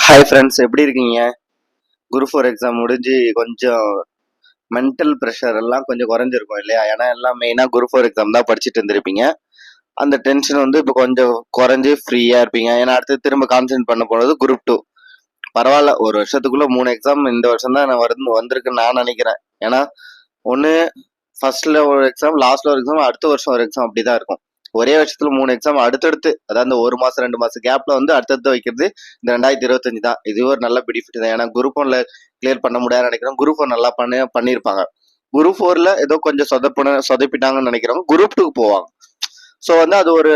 Hi friends எப்படி இருக்கீங்க? Group four exam முடிஞ்சு கொஞ்சம் மென்டல் ப்ரெஷர் எல்லாம் கொஞ்சம் குறைஞ்சிருக்கும் இல்லையா? ஏன்னா எல்லாம் மெயினாக குரூப் ஃபோர் எக்ஸாம் தான் படிச்சுட்டு இருந்திருப்பீங்க. அந்த டென்ஷன் வந்து இப்போ கொஞ்சம் குறைஞ்சி ஃப்ரீயாக இருப்பீங்க. ஏன்னா அடுத்து திரும்ப கான்சென்ட் பண்ண போனது குரூப் டூ பரவாயில்ல ஒரு வருஷத்துக்குள்ளே மூணு எக்ஸாம் இந்த வருஷம் தான் நான் வந்து வந்திருக்குன்னு நான் நினைக்கிறேன். ஏன்னா ஒன்று ஃபர்ஸ்ட்ல ஒரு எக்ஸாம் லாஸ்ட்ல ஒரு எக்ஸாம் அடுத்த வருஷம் ஒரு எக்ஸாம் அப்படி தான் இருக்கும். ஒரே வருஷத்துல மூணு எக்ஸாம் அடுத்தடுத்து அதாவது அந்த ஒரு மாசம் ரெண்டு மாசம் கேப்ல வந்து அடுத்தடுத்து வைக்கிறது இந்த ரெண்டாயிரத்தி இருபத்தஞ்சு தான். இது ஒரு நல்ல பெனிஃபிட் தான். ஏன்னா குரூப் ஒன்ல கிளியர் பண்ண முடியாதுன்னு நினைக்கிறோம் குரூப் ஒன் நல்லா பண்ணி பண்ணியிருப்பாங்க. குரூப் ஃபோர்ல ஏதோ கொஞ்சம் சொதப்பின சொதப்பிட்டாங்கன்னு நினைக்கிறோம் குரூப் டூக்கு போவாங்க. ஸோ வந்து அது ஒரு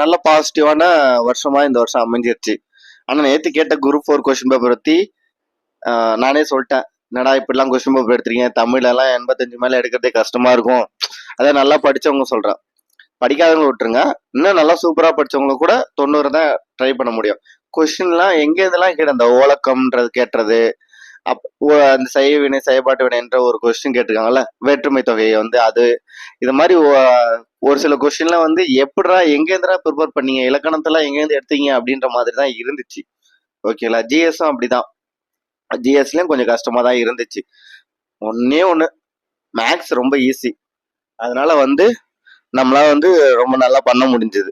நல்ல பாசிட்டிவான வருஷமா இந்த வருஷம் அமைஞ்சிருச்சு. ஆனா நேற்று கேட்ட குரூப் ஃபோர் கொஸ்டின் பேப்பர் பத்தி நானே சொல்லிட்டேன். என்னடா இப்படிலாம் கொஸ்டின் பேப்பர் எடுத்துருக்கீங்க? தமிழெல்லாம் எல்லாம் எண்பத்தஞ்சு மேல எடுக்கிறதே கஷ்டமா இருக்கும். அதை நல்லா படிச்சவங்க சொல்றேன். படிக்காதவங்க விட்டுருங்க. இன்னும் நல்லா சூப்பராக படித்தவங்களும் கூட தொண்ணூறு தான் ட்ரை பண்ண முடியும். கொஷின்லாம் எங்கேருந்துலாம் இருந்தெல்லாம் கேட்ட அந்த ஓலக்கம்ன்றது கேட்டுறது அப் ஓ- அந்த செய்ய வினை செயல்பாட்டு வினைன்ற ஒரு கொஸ்டின் கேட்டிருக்காங்கல்ல? வேற்றுமை தொகையை வந்து அது இது மாதிரி ஒரு சில கொஸ்டின்லாம் வந்து எப்படிடா எங்கேருந்துடா ப்ரிப்பேர் பண்ணீங்க? இலக்கணத்தெல்லாம் எங்கேருந்து எடுத்தீங்க? அப்படின்ற மாதிரி தான் இருந்துச்சு. ஓகேங்களா ஜிஎஸும் அப்படிதான். ஜிஎஸ்லயும் கொஞ்சம் கஷ்டமாக தான் இருந்துச்சு. ஒன்னே ஒன்று மேக்ஸ் ரொம்ப ஈஸி அதனால வந்து நம்மளால் வந்து ரொம்ப நல்லா பண்ண முடிஞ்சது.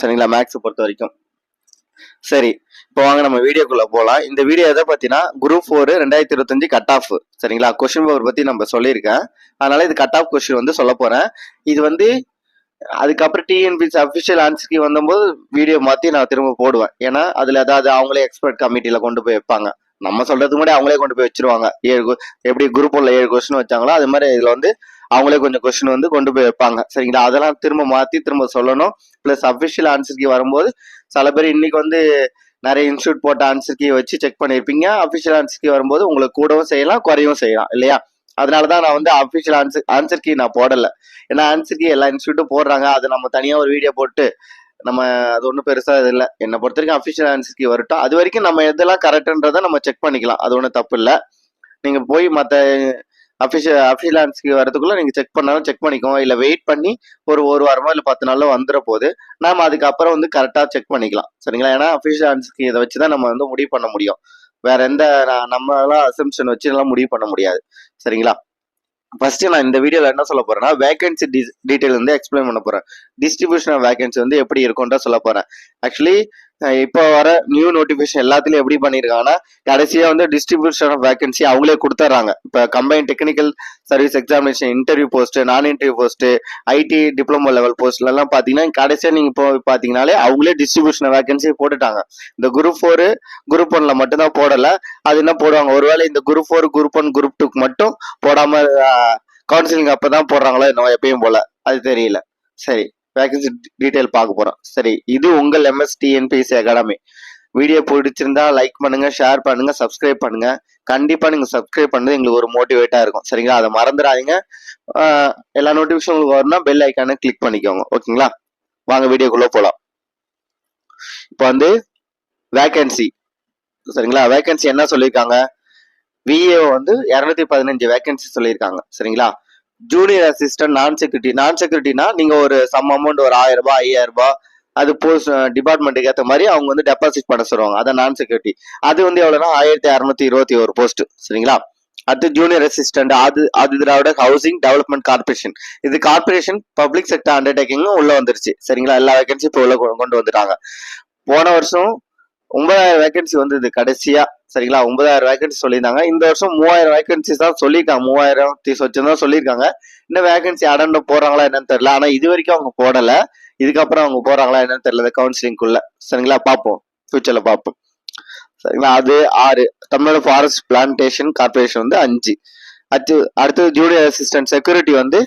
சரிங்களா மேக்ஸ் பொறுத்த வரைக்கும். சரி இப்போ வாங்க நம்ம வீடியோக்குள்ள போகலாம் இந்த வீடியோ எதை பார்த்தீங்கன்னா குரூப் ஃபோர் ரெண்டாயிரத்தி இருபத்தஞ்சு கட் ஆஃப் சரிங்களா கொஸ்டின் பேப்பர் பற்றி நம்ம சொல்லியிருக்கேன். அதனால இது கட் ஆஃப் கொஸ்டின் வந்து சொல்ல போகிறேன் இது வந்து அதுக்கப்புறம் டிஎன்பிசி அஃபிஷியல் ஆன்சர்க்கு வந்தபோது வீடியோ மாற்றி நான் திரும்ப போடுவேன். ஏன்னா அதில் ஏதாவது அவங்களே எக்ஸ்பர்ட் கமிட்டியில் கொண்டு போய் வைப்பாங்க. நம்ம சொல்றதுக்கு முன்னாடி அவங்களே கொண்டு போய் வச்சிருவாங்க. ஏழு எப்படி குரூப் உள்ள ஏழு கொஸ்டின் வச்சாங்களோ அது மாதிரி இதில் வந்து அவங்களே கொஞ்சம் கொஸ்டின் வந்து கொண்டு போய் வைப்பாங்க. சரிங்களா? அதெல்லாம் திரும்ப மாத்தி திரும்ப சொல்லணும். பிளஸ் அஃபிஷியல் ஆன்சர்க்கு வரும்போது சில பேர் இன்னைக்கு வந்து நிறைய இன்ஸ்டியூட் போட்ட ஆன்சர்க்கு வச்சு செக் பண்ணியிருப்பீங்க. அஃபிஷியல் ஆன்சர்க்கு வரும்போது உங்களுக்கு கூடவும் செய்யலாம் குறையவும் செய்யலாம். இல்லையா? அதனால தான் நான் வந்து அஃபிஷியல் ஆன்சர் ஆன்சர் கீ நான் போடல. ஏன்னா ஆன்சர் கீ எல்லா இன்ஸ்டியூட்டும் போடுறாங்க. அது நம்ம தனியா ஒரு வீடியோ போட்டு நம்ம அது ஒன்றும் பெருசா இது இல்லை. என்னை பொறுத்த வரைக்கும் அஃபிஷியல் ஆன்சர்க்கு வரட்டும். அது வரைக்கும் நம்ம எதெல்லாம் கரெக்டுன்றதை நம்ம செக் பண்ணிக்கலாம். அது ஒன்றும் தப்பு இல்லை. நீங்க போய் மற்ற அஃபிஷியல் அஃபிஷியல் ஆன்சர் நீங்கள் செக் பண்ணாலும் செக் பண்ணிக்கோங்க. இல்லை வெயிட் பண்ணி ஒரு ஒரு வாரமோ இல்லை பத்து நாளோ வந்துட போது நாம அதுக்கப்புறம் வந்து கரெக்டாக செக் பண்ணிக்கலாம். சரிங்களா? ஏன்னா அஃபிஷியல் இதை வச்சு தான் நம்ம வந்து முடிவு பண்ண முடியும். வேற எந்த நம்மளாம் அசம்ஷன் வச்சு எல்லாம் முடிவு பண்ண முடியாது. சரிங்களா? ஃபர்ஸ்ட் நான் இந்த வீடியோல என்ன சொல்ல போறேன்னா வேகன்சி டீடைல் வந்து எக்ஸ்பிளைன் பண்ண போறேன். டிஸ்ட்ரிபியூஷன் ஆஃப் வேகன்சி வந்து எப்படி இருக்கும்ன்றா சொல்ல போறேன். ஆக்சுவலி இப்போ வர நியூ நோட்டிஃபிகேஷன் எல்லாத்துலயும் எப்படி பண்ணியிருக்காங்கன்னா கடைசியா வந்து டிஸ்ட்ரிபியூஷன் ஆஃப் வேகன்சி அவங்களே கொடுத்துட்றாங்க இப்போ combine technical service examination interview post நான் interview post ID diploma level போஸ்ட்ல எல்லாம் பாத்தீங்கன்னா கடைசியா நீங்க இப்போ பாத்தீங்கன்னாலே அவங்களே டிஸ்ட்ரிபியூஷன் வேகன்சி போட்டுட்டாங்க. இந்த குரூப் ஃபோர் குரூப் ஒன்ல மட்டும்தான் போடலை. போடல அது என்ன போடுவாங்க? ஒருவேளை இந்த group four group one group டூக்கு மட்டும் போடாம கவுன்சிலிங் அப்பதான் போடுறாங்களோ என்னவோ எப்பயும் போல. அது தெரியல. சரி. வேகன்சி டீட்டெயில் பார்க்க போகிறோம் சரி இது உங்கள் எம்எஸ்டிஎன்பிஎஸ்சி அகாடமி வீடியோ பிடிச்சிருந்தா லைக் பண்ணுங்க ஷேர் பண்ணுங்க சப்ஸ்கிரைப் பண்ணுங்க. கண்டிப்பா நீங்க சப்ஸ்கிரைப் பண்ணது எங்களுக்கு ஒரு மோட்டிவேட்டா இருக்கும். சரிங்களா? அதை மறந்துடாதீங்க. எல்லா நோட்டிபிகேஷன் உங்களுக்கு வரணும்னா பெல் ஐக்கானை கிளிக் பண்ணிக்கோங்க. ஓகேங்களா வாங்க வீடியோக்குள்ள போலாம். இப்போ வந்து வேகன்சி சரிங்களா? வேகன்சி என்ன சொல்லியிருக்காங்க? விஏ வந்து இரநூத்தி பதினஞ்சு வேகன்சி சொல்லியிருக்காங்க. சரிங்களா? ஜூனியர் அசிஸ்டன்ட் நான் செக்யூரிட்டி நான் செக்யூரிட்டினா நீங்க ஒரு சம் அமௌண்ட் ஒரு ஆயிரம் ரூபாய் ஐயாயிரம் ரூபாய் அது போஸ்ட் டிபார்ட்மெண்ட்டுக்கு ஏற்ற மாதிரி அவங்க வந்து டெபாசிட் பண்ண சொல்லுவாங்க. அதான் நான் செக்யூரிட்டி அது வந்து எவ்வளோனா ஆயிரத்தி அறுநூத்தி இருபத்தி ஒரு போஸ்ட் சரிங்களா? அடுத்து ஜூனியர் அசிஸ்டன்ட் அது அது திராவிட ஹவுசிங் டெவலப்மெண்ட் கார்பரேஷன் இது கார்பரேஷன் பப்ளிக் செக்டர் அண்டர்டேக்கிங்கும் உள்ள வந்துருச்சு சரிங்களா? எல்லா வேகன்சி இப்போ உள்ள கொண்டு வந்துட்டாங்க. போன வருஷம் ஒன்பதாயிரம் வேகன்சி வந்தது கடைசியா. சரிங்களா? ஒன்பதாயிரம் வேகன்சி சொல்லியிருந்தாங்க. இந்த வருஷம் மூவாயிரம் வேகன்சி தான் சொல்லியிருக்காங்க. மூவாயிரம் தீஸ் வச்சு தான் சொல்லியிருக்காங்க. இன்னும் வேகன்சி அடண்ட போறாங்களா என்னன்னு தெரியல. ஆனா இது வரைக்கும் அவங்க போடல. இதுக்கப்புறம் அவங்க போறாங்களா என்னன்னு தெரியல கவுன்சிலிங்குள்ள சரிங்களா? பார்ப்போம். ஃபியூச்சர்ல பார்ப்போம். சரிங்களா? அது ஆறு. தமிழ்நாடு ஃபாரஸ்ட் பிளான்டேஷன் கார்பரேஷன் வந்து அஞ்சு. அடுத்து அடுத்தது ஜூனியர் அசிஸ்டன்ட் செக்யூரிட்டி வந்து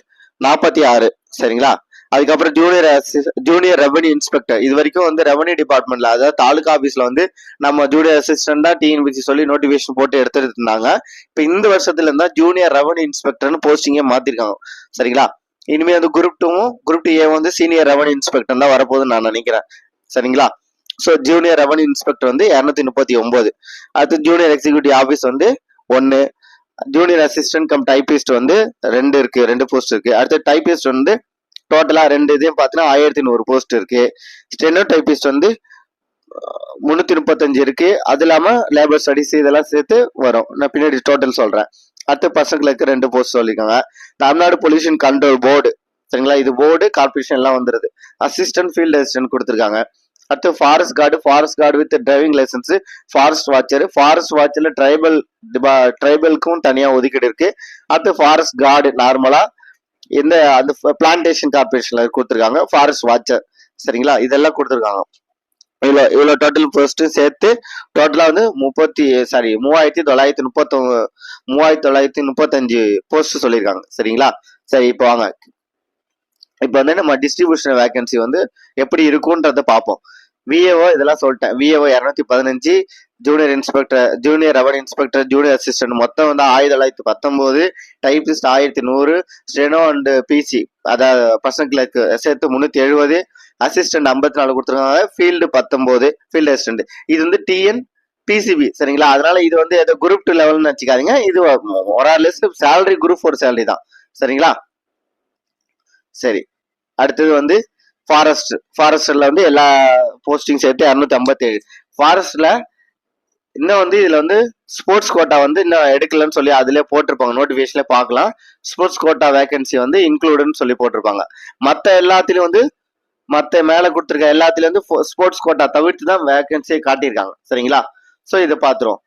நாற்பத்தி ஆறு. சரிங்களா? அதுக்கப்புறம் ஜூனியர் ஜூனியர் ரெவன்யூ இன்ஸ்பெக்டர் இது வரைக்கும் வந்து ரெவன்யூ டிபார்ட்மெண்ட்ல அதாவது தாலுகா ஆஃபீஸ்ல வந்து நம்ம ஜூனியர் அசிஸ்டண்டா டிஎன்பிசி சொல்லி நோட்டிபிகேஷன் போட்டு எடுத்துட்டு இருந்தாங்க. இப்ப இந்த வருஷத்துல இருந்தா ஜூனியர் ரெவன்யூ இன்ஸ்பெக்டர்னு போஸ்டிங்கே மாத்திருக்காங்க. சரிங்களா? இனிமே வந்து குரூப் டூவும் குரூப் டூ ஏ வந்து சீனியர் ரெவன்யூ இன்ஸ்பெக்டர் தான் வரப்போகுதுன்னு நான் நினைக்கிறேன். சரிங்களா? ஸோ ஜூனியர் ரெவன்யூ இன்ஸ்பெக்டர் வந்து இரநூத்தி முப்பத்தி ஒன்பது. அடுத்து ஜூனியர் எக்ஸிக்யூட்டிவ் ஆஃபீஸ் வந்து ஒன்று ஜூனியர் அசிஸ்டன்ட் கம் டைபிஸ்ட் வந்து ரெண்டு இருக்கு ரெண்டு போஸ்ட் இருக்கு. அடுத்து டைபிஸ்ட் வந்து டோட்டலாக ரெண்டு இதையும் பார்த்தீங்கன்னா ஆயிரத்தி நூறு போஸ்ட் இருக்குது ஸ்டெனோ டைப்பிஸ்ட் வந்து முந்நூற்றி முப்பத்தஞ்சு இருக்குது அது இல்லாமல் லேபர் ஸ்டடிஸ் இதெல்லாம் சேர்த்து வரும். நான் பின்னாடி டோட்டல் சொல்கிறேன் அடுத்த பசங்களுக்கு ரெண்டு போஸ்ட் சொல்லிக்கோங்க. தமிழ்நாடு பொல்யூஷன் கண்ட்ரோல் போர்டு சரிங்களா? இது போர்டு கார்பரேஷன் எல்லாம் வந்துடுது அசிஸ்டன்ட் ஃபீல்ட் அசிஸ்டன்ட் கொடுத்துருக்காங்க. அடுத்து forest guard forest guard with driving licence forest watcher forest வாட்சில் tribal ட்ரைபலுக்கும் தனியாக ஒதுக்கீடு இருக்கு. அடுத்து ஃபாரஸ்ட் கார்டு நார்மலாக இந்த அந்த பிளான்டேஷன் கார்பரேஷன்ல கொடுத்துருக்காங்க. ஃபாரஸ்ட் வாட்சர் சரிங்களா? இதெல்லாம் கொடுத்துருக்காங்க. இவ்வளோ இவ்வளோ டோட்டல் போஸ்ட்டும் சேர்த்து டோட்டலாக வந்து முப்பத்தி சாரி மூவாயிரத்தி தொள்ளாயிரத்தி முப்பத்தொ மூவாயிரத்தி தொள்ளாயிரத்தி முப்பத்தஞ்சு போஸ்ட் சொல்லியிருக்காங்க. சரிங்களா? சரி இப்போ வாங்க. இப்போ வந்து நம்ம டிஸ்ட்ரிபியூஷன் வேகன்சி வந்து எப்படி இருக்குன்றத பார்ப்போம். விஏஓ இதெல்லாம் சொல்லிட்டேன். விஏஓ இரநூத்தி பதினஞ்சு junior inspector junior ரவர் inspector junior assistant மொத்தம் வந்து ஆயிரத்தி தொள்ளாயிரத்தி பத்தொம்போது டைப்பிஸ்ட் ஆயிரத்தி நூறு ஸ்டெனோ அண்ட் பிசி அதாவது பசங்களுக்கு சேர்த்து முந்நூற்றி எழுபது அசிஸ்டன்ட் ஐம்பத்தி நாலு கொடுத்துருக்காங்க. ஃபீல்டு பத்தொம்போது ஃபீல்டு அசிஸ்டன்ட் இது வந்து டிஎன் பிசிபி சரிங்களா? அதனால இது வந்து ஏதோ குரூப் டூ லெவல்னு வச்சுக்காதீங்க இது ஒரு list salary group four salary தான். சரிங்களா? சரி. அடுத்தது வந்து ஃபாரஸ்ட் ஃபாரஸ்ட்ல வந்து எல்லா போஸ்டிங் சேர்த்து இரநூத்தி ஐம்பத்தேழு ஃபாரஸ்ட்ல இன்னும் வந்து இதுல வந்து ஸ்போர்ட்ஸ் கோட்டா வந்து இன்னும் எடுக்கலன்னு சொல்லி அதிலே போட்டிருப்பாங்க. நோட்டிஃபிகேஷன்ல பார்க்கலாம். ஸ்போர்ட்ஸ் கோட்டா வேகன்சி வந்து இன்க்ளூடுன்னு சொல்லி போட்டிருப்பாங்க. மற்ற எல்லாத்துலயும் வந்து மற்ற மேலே கொடுத்துருக்க எல்லாத்துலயும் வந்து ஸ்போர்ட்ஸ் கோட்டா தவிர்த்து தான் வேகன்சியை காட்டியிருக்காங்க. சரிங்களா? ஸோ இதை பார்த்துருவோம்.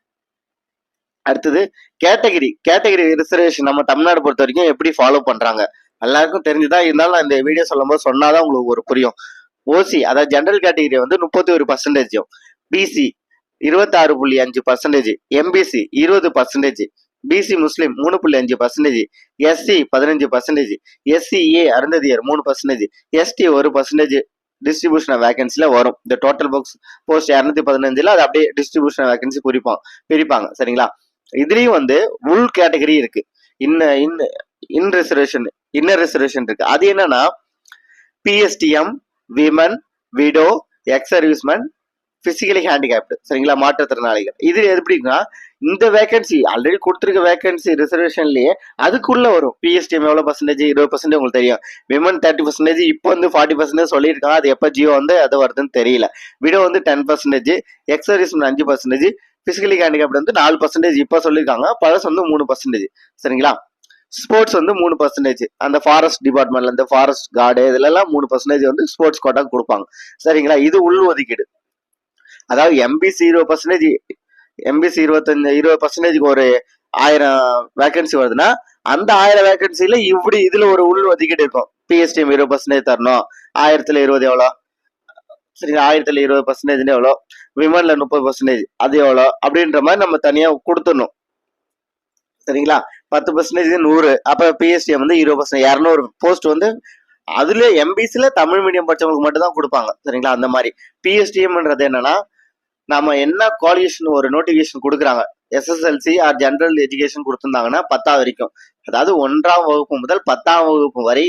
அடுத்தது கேட்டகரி கேட்டகரி ரிசர்வேஷன் நம்ம தமிழ்நாடு பொறுத்த வரைக்கும் எப்படி ஃபாலோ பண்றாங்க? எல்லாருக்கும் தெரிஞ்சுதான் இருந்தாலும் நான் இந்த வீடியோ சொல்லும் போது சொன்னாதான் உங்களுக்கு ஒரு புரியும். ஓசி அதாவது ஜென்ரல் கேட்டகரி வந்து முப்பத்தி ஒரு பர்சன்டேஜும் பிசி இருபத்தாறு புள்ளி அஞ்சு பர்சன்டேஜ் எம்பிசி இருபது பர்சன்டேஜ் பிசி முஸ்லீம் மூணு புள்ளி அஞ்சு பர்சன்டேஜ் எஸ்சி பதினஞ்சு பர்சன்டேஜ் எஸ்சிஏ அருந்ததியர் மூணு பர்சன்டேஜ் எஸ்டி ஒரு பர்சன்டேஜ் டிஸ்ட்ரிபியூஷன் வேகன்சில வரும். இந்த டோட்டல் பாக்ஸ் போஸ்ட் இரநூத்தி பதினஞ்சுல அது அப்படியே டிஸ்ட்ரிபியூஷன் வேகன்சி குறிப்போம் பிரிப்பாங்க. சரிங்களா? இதுலயும் வந்து உள் கேட்டகரி இருக்கு. இன்ன in in reservation inner reservation இருக்கு. அது என்னன்னா PSTM women widow ex serviceman physically handicapped சரிங்களா? மாற்றுத்திறனாளிகள். இது எப்படின்னா இந்த வேகன்சி ஆல்ரெடி கொடுத்துருக்க வேகன்சி ரிசர்வேஷன்லயே அதுக்குள்ள வரும். பிஎஸ்டிஎம் எவ்வளோ பர்சன்டேஜ் இருபது பர்சன்டேஜ் உங்களுக்கு தெரியும். விமன் தேர்ட்டி பர்சன்டேஜ் இப்போ வந்து ஃபார்ட்டி பர்சன்டேஜ் சொல்லியிருக்காங்க. அது எப்போ ஜியோ வந்து அது வருதுன்னு தெரியல. விடோ வந்து டென் பர்சன்டேஜ் எக்ஸ் சர்வீஸ்மேன் அஞ்சு பர்சன்டேஜ் பிசிக்கலி ஹேண்டிகேப்டு வந்து நாலு பர்சன்டேஜ் இப்போ சொல்லியிருக்காங்க. பழசு வந்து மூணு பர்சன்டேஜ் சரிங்களா? ஸ்போர்ட்ஸ் வந்து மூணு பர்சன்டேஜ் அந்த ஃபாரஸ்ட் டிபார்ட்மெண்ட்ல இருந்து ஃபாரஸ்ட் கார்டு இதுலலாம் மூணு பர்சன்டேஜ் வந்து ஸ்போர்ட்ஸ் கோட்டா கொடுப்பாங்க. சரிங்களா? இது உள் ஒதுக்கீடு அதாவது எம்பிசி இருபது பர்சன்டேஜ் எம்பிசி இருபத்தஞ்சு இருபது பர்சன்டேஜ்க்கு ஒரு ஆயிரம் வேகன்சி வருதுன்னா அந்த ஆயிரம் வேகன்சியில இப்படி இதுல ஒரு உள் ஒதுக்கீடு இருக்கும் பிஎஸ்டிஎம் இருபது பர்சன்டேஜ் தரணும். ஆயிரத்துல இருபது எவ்வளோ? சரிங்களா? ஆயிரத்துல இருபது பர்சன்டேஜ் எவ்வளோ? விமன்ல முப்பது பர்சன்டேஜ் அது எவ்வளோ? அப்படின்ற மாதிரி நம்ம தனியா கொடுத்துடணும். சரிங்களா? பத்து பர்சன்டேஜ் நூறு. அப்போ பிஎஸ்டிஎம் வந்து இருபது பர்சன்ட் இரநூறு போஸ்ட் வந்து அதுல எம்பிசியில் தமிழ் மீடியம் படிச்சவங்களுக்கு மட்டும்தான் கொடுப்பாங்க. சரிங்களா? அந்த மாதிரி. பிஎஸ்டிஎம்ன்றது என்னன்னா நம்ம என்ன குவாலிஃபிகேஷன் ஒரு நோட்டிஃபிகேஷன் கொடுக்குறாங்க. எஸ்எஸ்எல்சி ஆர் ஜென்ரல் எஜுகேஷன் கொடுத்துருந்தாங்கன்னா பத்தாவது வரைக்கும். அதாவது ஒன்றாம் வகுப்பு முதல் பத்தாம் வகுப்பு வரை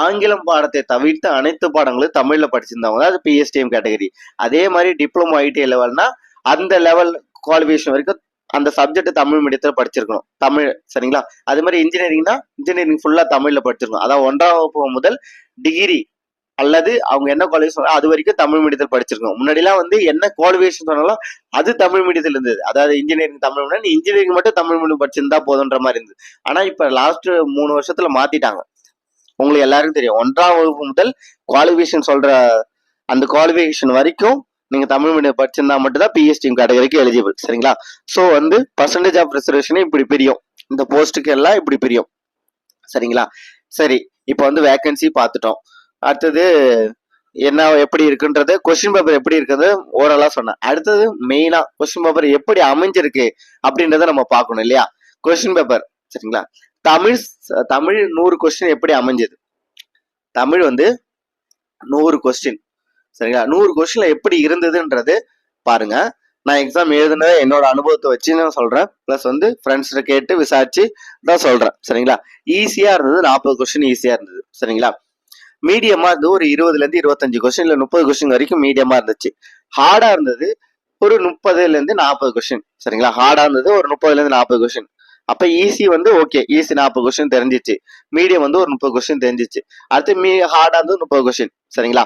ஆங்கிலம் பாடத்தை தவிர்த்து அனைத்து பாடங்களும் தமிழில் படிச்சிருந்தவங்க தான் அது பிஎஸ்டிஎம் கேட்டகரி அதே மாதிரி டிப்ளமோ ஐடி லெவல்னா அந்த லெவல் குவாலிஃபிகேஷன் வரைக்கும் அந்த சப்ஜெக்ட் தமிழ் மீடியத்தில் படிச்சிருக்கணும். தமிழ் சரிங்களா? அது மாதிரி இன்ஜினியரிங்னா இன்ஜினியரிங் ஃபுல்லாக தமிழில் படிச்சிருக்கணும். அதான் ஒன்றாம் வகுப்பு முதல் டிகிரி அல்லது அவங்க என்ன குவாலிஃபிகேஷன் அது வரைக்கும் தமிழ் மீடியத்தில் படிச்சிருக்கணும். முன்னாடிலாம் வந்து என்ன குவாலிஃபிகேஷன் சொன்னாலும் அது தமிழ் மீடியத்தில் இருந்தது. அதாவது இன்ஜினியரிங் தமிழ் நீ இன்ஜினியரிங் மட்டும் தமிழ் மீடியம் படிச்சிருந்தா போதுன்ற மாதிரி இருந்தது. ஆனால் இப்போ லாஸ்ட் மூணு வருஷத்துல மாத்திட்டாங்க. உங்களுக்கு எல்லாருக்கும் தெரியும். ஒன்றாம் வகுப்பு முதல் குவாலிஃபிகேஷன் சொல்ற அந்த குவாலிஃபிகேஷன் வரைக்கும் நீங்கள் தமிழ் மீடியம் படிச்சிருந்தா மட்டும்தான் பிஎஸ்டிஎம் கேட்டகரிக்கு எலிஜிபிள் சரிங்களா? ஸோ வந்து பர்சன்டேஜ் ஆஃப் ரிசர்வேஷனே இப்படி பிரியும். இந்த போஸ்ட்டுக்கு எல்லாம் இப்படி பிரியும். சரிங்களா? சரி இப்போ வந்து வேக்கன்சி பார்த்துட்டோம். அடுத்தது என்ன எப்படி இருக்குன்றது? கொஸ்டின் பேப்பர் எப்படி இருக்குது ஓரளவு சொன்னேன். அடுத்தது மெயினா கொஸ்டின் பேப்பர் எப்படி அமைஞ்சிருக்கு அப்படின்றத நம்ம பார்க்கணும் இல்லையா? கொஸ்டின் பேப்பர் சரிங்களா? தமிழ் தமிழ் நூறு கொஸ்டின் எப்படி அமைஞ்சது? தமிழ் வந்து நூறு கொஸ்டின் சரிங்களா? நூறு கொஸ்டின்ல எப்படி இருந்ததுன்றது பாருங்க. நான் எக்ஸாம் எழுதுனதை என்னோட அனுபவத்தை வச்சு நான் சொல்றேன். ப்ளஸ் வந்து ஃப்ரெண்ட்ஸ்கிட்ட கேட்டு விசாரிச்சு தான் சொல்றேன். சரிங்களா? ஈஸியா இருந்தது. நாற்பது கொஸ்டின் ஈஸியா இருந்தது. சரிங்களா? மீடியமா இருந்தது. ஒரு இருபதுல இருந்து இருபத்தஞ்சு கொஸ்டின் இல்ல முப்பது கொஸ்டின் வரைக்கும் மீடியமா இருந்துச்சு. ஹார்டா இருந்தது. ஒரு முப்பதுல இருந்து நாற்பது கொஸ்டின் சரிங்களா? ஹார்டா இருந்தது. ஒரு முப்பதுல இருந்து நாற்பது கொஸ்டின் அப்ப ஈஸி வந்து ஓகே ஈஸி நாற்பது கொஸ்டின் தெரிஞ்சிச்சு. மீடியம் வந்து ஒரு முப்பது கொஸ்டின் தெரிஞ்சிச்சு. அடுத்து மீ ஹார்டா இருந்தது முப்பது கொஸ்டின் சரிங்களா?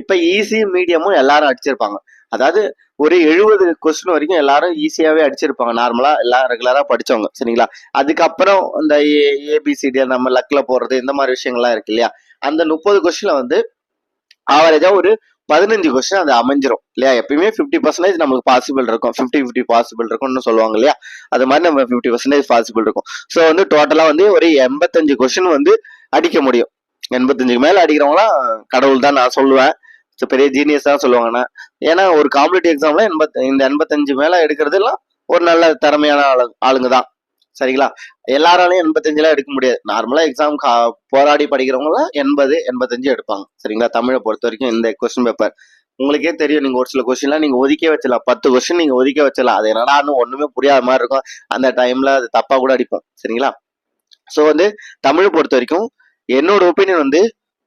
இப்போ ஈஸி மீடியமும் எல்லாரும் அடிச்சிருப்பாங்க. அதாவது ஒரு எழுபது கொஸ்டின் வரைக்கும் எல்லாரும் ஈஸியாகவே அடிச்சிருப்பாங்க. நார்மலாக எல்லாம் ரெகுலராக படித்தவங்க சரிங்களா? அதுக்கப்புறம் இந்த ஏபிசிடி நம்ம லக்கில் போடுறது இந்த மாதிரி விஷயங்கள்லாம் இருக்கு இல்லையா? அந்த முப்பது கொஸ்டினில் வந்து ஆவரேஜாக ஒரு பதினஞ்சு கொஸ்டின் அது அமைஞ்சிரும். இல்லையா? எப்பயுமே ஃபிஃப்டி பர்சன்டேஜ் நமக்கு பாசிபிள் இருக்கும். ஃபிஃப்டி ஃபிஃப்டி பாசிபிள் இருக்கும்னு சொல்லுவாங்க இல்லையா? அது மாதிரி நம்ம ஃபிஃப்டி பர்சன்டேஜ் பாசிபிள் இருக்கும். ஸோ வந்து டோட்டலாக வந்து ஒரு எண்பத்தஞ்சு கொஸ்டின் வந்து அடிக்க முடியும். எண்பத்தஞ்சுக்கு மேலே அடிக்கிறவங்களாம் கடவுள் தான் நான் சொல்லுவேன். பெரிய ஜீனியஸ் தான் சொல்லுவாங்கன்னா. ஏன்னா ஒரு காம்படிட்டிவ் எக்ஸாம்ல எண்பத் இந்த எண்பத்தஞ்சு மேல எடுக்கிறதெல்லாம் ஒரு நல்ல திறமையான ஆளு ஆளுங்க தான் சரிங்களா? எல்லாராலையும் எண்பத்தஞ்சுலாம் எடுக்க முடியாது. நார்மலா எக்ஸாம் போராடி படிக்கிறவங்களாம் எண்பது எண்பத்தஞ்சு எடுப்பாங்க. சரிங்களா? தமிழை பொறுத்த வரைக்கும் இந்த கொஸ்டின் பேப்பர் உங்களுக்கே தெரியும் நீங்க ஒரு சில கொஸ்டின்லாம் நீங்க ஒதுக்கே வச்சிடலாம். பத்து கொஸ்டின் நீங்க ஒதுக்கே வச்சிடலாம். அது என்னடான்னு ஒண்ணுமே புரியாத மாதிரி இருக்கும். அந்த டைம்ல அது தப்பா கூட அடிப்போம். சரிங்களா? ஸோ வந்து தமிழ் பொறுத்த வரைக்கும் என்னோட ஒப்பீனியன் வந்து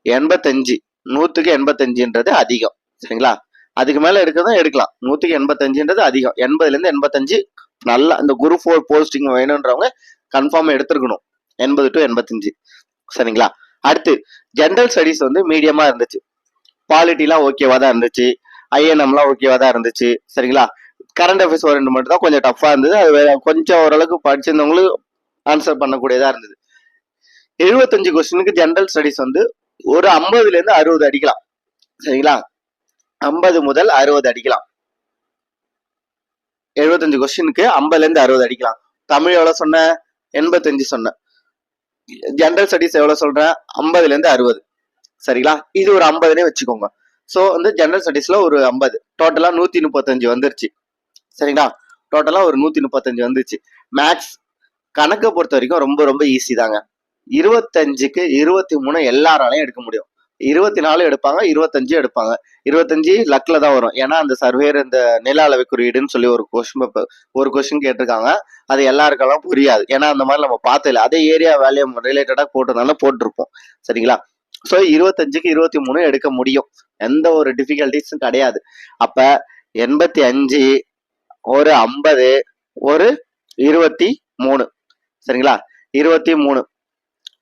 எண்பத்தஞ்சு. நூற்றுக்கு எண்பத்தஞ்சுன்றது அதிகம். சரிங்களா? அதுக்கு மேலே எடுக்கிறதும் எடுக்கலாம். நூற்றுக்கு எண்பத்தஞ்சுன்றது அதிகம். எண்பதுலேருந்து எண்பத்தஞ்சு நல்லா இந்த குரு ஃபோர் போஸ்டிங் வேணுன்றவங்க கன்ஃபார்மாக எடுத்துருக்கணும். எண்பது டு எண்பத்தஞ்சு. சரிங்களா? அடுத்து ஜென்ரல் ஸ்டடிஸ் வந்து மீடியமாக இருந்துச்சு. பாலிட்டிலாம் ஓகேவாக தான் இருந்துச்சு. ஐஎன்எம்லாம் ஓகேவாக தான் இருந்துச்சு. சரிங்களா? கரண்ட் அஃபேர்ஸ் ஓரியன்ட் மட்டும் தான் கொஞ்சம் டஃப்பாக இருந்தது. அது வேற கொஞ்சம் ஓரளவுக்கு படிச்சிருந்தவங்களுக்கு ஆன்சர் பண்ணக்கூடியதாக இருந்தது. எழுபத்தஞ்சு கொஸ்டினுக்கு ஜென்ரல் ஸ்டடிஸ் வந்து ஒரு ஐம்பதுல இருந்து அறுபது அடிக்கலாம். சரிங்களா? ஐம்பது முதல் அறுபது அடிக்கலாம். எழுபத்தஞ்சு கொஸ்டினுக்கு ஐம்பதுல இருந்து அறுபது அடிக்கலாம். தமிழ் எவ்வளவு சொன்ன? எண்பத்தஞ்சு சொன்ன. ஜென்ரல் ஸ்டடிஸ் எவ்வளவு சொல்றேன் ஐம்பதுல இருந்து அறுபது. சரிங்களா? இது ஒரு ஐம்பதுனே வச்சுக்கோங்க. ஸோ வந்து ஜென்ரல் ஸ்டடிஸ்ல ஒரு ஐம்பது. டோட்டலா நூத்தி முப்பத்தஞ்சு வந்துருச்சு. சரிங்களா? டோட்டலா ஒரு நூத்தி முப்பத்தஞ்சு வந்துருச்சு. மேக்ஸ் கணக்கை பொறுத்த வரைக்கும் ரொம்ப ரொம்ப ஈஸி தாங்க. இருபத்தஞ்சுக்கு இருபத்தி மூணு எல்லாராலையும் எடுக்க முடியும். இருபத்தி நாலு எடுப்பாங்க இருபத்தஞ்சு எடுப்பாங்க. இருபத்தஞ்சு லக்ல தான் வரும். ஏன்னா அந்த சர்வேர் இந்த நில அளவை குறியீடுன்னு சொல்லி ஒரு கொஸ்டின் பேப்பர் ஒரு கொஸ்டின் கேட்டிருக்காங்க. அது எல்லாருக்கெல்லாம் புரியாது. ஏன்னா அந்த மாதிரி நம்ம பார்த்ததில்ல. அதே ஏரியா வேலையை ரிலேட்டடாக போட்டிருந்தாலும் போட்டிருப்போம். சரிங்களா? ஸோ இருபத்தஞ்சுக்கு இருபத்தி மூணு எடுக்க முடியும். எந்த ஒரு டிஃபிகல்டிஸும் கிடையாது. அப்போ எண்பத்தி அஞ்சு ஒரு ஐம்பது ஒரு இருபத்தி மூணு. சரிங்களா? இருபத்தி மூணு.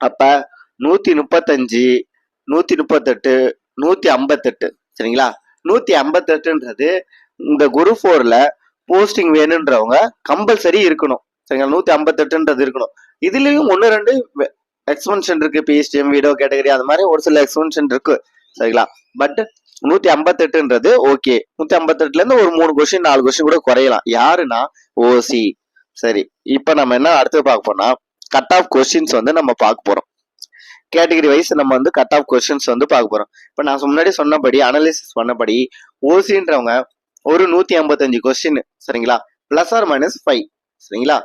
அப்போ நூற்றி முப்பத்தஞ்சு நூற்றி முப்பத்தெட்டு நூற்றி ஐம்பத்தெட்டு. சரிங்களா? நூற்றி ஐம்பத்தெட்டுன்றது இந்த குரு ஃபோரில் போஸ்டிங் வேணுன்றவங்க கம்பல்சரி இருக்கணும். சரிங்களா? நூற்றி ஐம்பத்தெட்டுன்றது இருக்கணும். இதுலேயும் ஒன்று ரெண்டு எக்ஸ்பென்ஷன் இருக்கு. பிஎஸ்டிஎம் வீடியோ கேட்டகரி அது மாதிரி ஒரு சில எக்ஸ்பென்ஷன் இருக்கு. சரிங்களா? பட் நூத்தி ஐம்பத்தெட்டுன்றது ஓகே நூத்தி ஐம்பத்தெட்டுல இருந்து ஒரு மூணு கொஸ்டின் நாலு கொஸ்டின் கூட குறையலாம். யாருன்னா ஓசி சரி இப்ப நம்ம என்ன அடுத்து பார்க்க போனா கட் ஆஃப் கொஸ்டின்ஸ் வந்து நம்ம பார்க்க போகிறோம் கேட்டகரி வைஸ் நம்ம வந்து கட் ஆஃப் கொஸ்டின்ஸ் வந்து பார்க்க போகிறோம் இப்போ நான் முன்னாடி சொன்னபடி அனலிசிஸ் பண்ணபடி ஓசின்றவங்க ஒரு நூற்றி ஐம்பத்தஞ்சு கொஸ்டின் சரிங்களா? ப்ளஸ் ஆர் மைனஸ் ஃபைவ் சரிங்களா?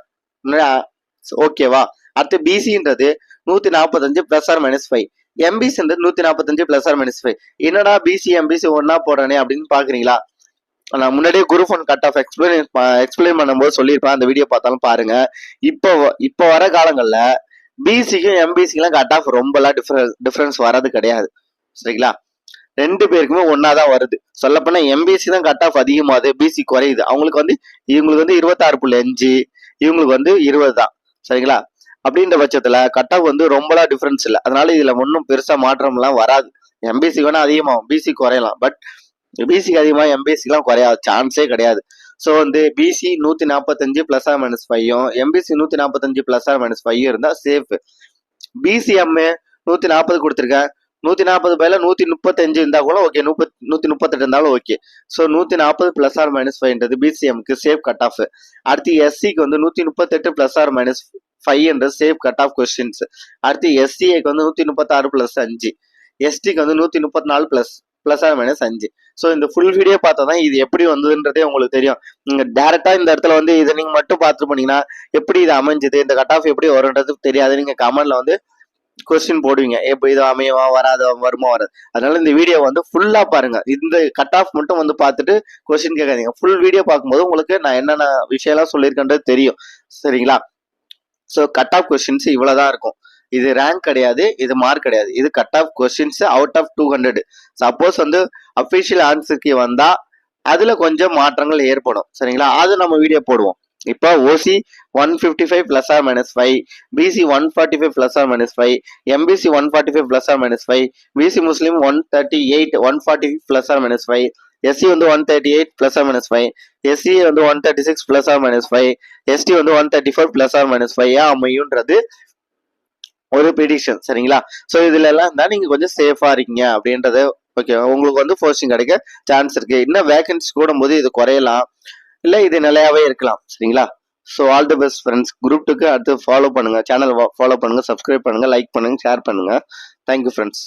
ஓகேவா அடுத்து பிசின்றது நூற்றி நாற்பத்தஞ்சு ப்ளஸ் ஆர் மைனஸ் ஃபைவ் எம்பிசின்றது நூற்றி நாற்பத்தஞ்சு ப்ளஸ் ஆர் மைனஸ் ஃபைவ் என்னடா பிசி எம்பிசி ஒன்னா போடுறனே அப்படின்னு பாக்குறீங்களா? நான் முன்னாடியே group one cut off explain explain பண்ணும்போது சொல்லியிருப்பேன். அந்த வீடியோ பார்த்தாலும் பாருங்க. இப்போ வ- இப்போ வர காலங்களில் பிசிக்கும் எம்பிசிக்கும் கட் ஆஃப் ரொம்பலாம் டிஃபரன்ஸ் டிஃப்ரென்ஸ் வர்றது கிடையாது. சரிங்களா? ரெண்டு பேருக்குமே ஒன்னா தான் வருது. சொல்லப்போனால் எம்பிசி தான் கட் ஆஃப் அதிகமாகுது பிசி குறையுது. அவங்களுக்கு வந்து இவங்களுக்கு வந்து இருபத்தாறு புள்ளி அஞ்சு இவங்களுக்கு வந்து இருபது தான். சரிங்களா? அப்படின்ற பட்சத்தில் கட் ஆஃப் வந்து ரொம்பலாம் டிஃப்ரென்ஸ் இல்லை. அதனால இதில் ஒன்றும் பெருசாக மாற்றம்லாம் வராது. எம்பிசி வேணால் அதிகமாகும். பிசி குறையலாம். பட் பிசிக்கு அதிகமாக எம்பிசிக்கெலாம் குறையாது சான்ஸே கிடையாது. ஸோ வந்து பிசி நூற்றி நாற்பத்தஞ்சு ப்ளஸ் ஆர் மைனஸ் ஃபைவும் எம்பிசி நூற்றி நாற்பத்தஞ்சு ப்ளஸ் ஆர் மைனஸ் ஃபைவ் இருந்தால் சேஃப் பிசிஎம்மு நூற்றி நாற்பது கொடுத்துருக்கேன் நூற்றி நாற்பது பையில் நூற்றி முப்பத்தஞ்சு இருந்தால் கூட ஓகே முப்பத் நூற்றி முப்பத்தெட்டு இருந்தாலும் ஓகே ஸோ நூற்றி நாற்பது பிளஸ் ஆர் மைனஸ் ஃபைவ்ன்றது பிசிஎம்க்கு சேஃப் கட் ஆஃப் அடுத்து எஸ்சிக்கு வந்து நூற்றி முப்பத்தெட்டு ப்ளஸ் ஆர் மைனஸ் ஃபைவ்ன்றது சேஃப் கட் ஆஃப் கொஸ்டின்ஸ் அடுத்து எஸ்சிஏக்கு வந்து நூற்றி முப்பத்தாறு ப்ளஸ் அஞ்சு. எஸ்டிக்கு வந்து நூற்றி முப்பத்தி நாலு ப்ளஸ் ப்ளஸ் ஆர் மைனஸ் அஞ்சு. ஸோ இந்த ஃபுல் வீடியோ பார்த்தா தான் இது எப்படி வந்ததுன்றதே உங்களுக்கு தெரியும். நீங்கள் டேரெக்டாக இந்த இடத்துல வந்து இதை நீங்கள் மட்டும் பார்த்துட்டு போனீங்கன்னா எப்படி இது அமைஞ்சது இந்த கட் ஆஃப் எப்படி வரும்ன்றது தெரியாது. நீங்கள் கமெண்ட்ல வந்து கொஸ்டின் போடுவீங்க. எப்போ இது அமையவா வராது வருமா வராது. அதனால இந்த வீடியோ வந்து ஃபுல்லாக பாருங்க. இந்த கட் ஆஃப் மட்டும் வந்து பார்த்துட்டு கொஸ்டின் கேட்காதீங்க. ஃபுல் வீடியோ பார்க்கும்போது உங்களுக்கு நான் என்னென்ன விஷயம்லாம் சொல்லியிருக்கேன்றது தெரியும். சரிங்களா? ஸோ கட் ஆஃப் கொஸ்டின்ஸ் இவ்வளவுதான் இருக்கும். இது ரேங்க் கிடையாது இது மார்க் கிடையாது. இது cut off questions out of two hundred suppose வந்து அஃபிஷியல் ஆன்சருக்கு வந்தால் அதில் கொஞ்சம் மாற்றங்கள் ஏற்படும். சரிங்களா? அது நம்ம வீடியோ போடுவோம். இப்போ OC one fifty five plus or minus five BC one forty five plus or minus five MBC one forty five plus or minus five BC Muslim one thirty eight one forty plus or minus five SC வந்து one thirty eight plus or minus five SC வந்து one thirty six plus or minus five ST வந்து one thirty four plus or minus five அமையுன்றது ஒரு petition சரிங்களா? So இதுல எல்லாம் தான் நீங்க கொஞ்சம் சேஃபா இருக்கீங்க அப்படின்றது ஓகே உங்களுக்கு வந்து போஸ்டிங் கிடைக்க சான்ஸ் இருக்கு. இன்னும் வேகன்சி கூடும்போது இது குறையலாம். இல்லை இது நிலையாவே இருக்கலாம் சரிங்களா? So all the best friends group டூக்கு அடுத்து ஃபாலோ பண்ணுங்க. சேனல் ஃபாலோ பண்ணுங்க சப்ஸ்கிரைப் பண்ணுங்க லைக் பண்ணுங்க ஷேர் பண்ணுங்க. Thank you friends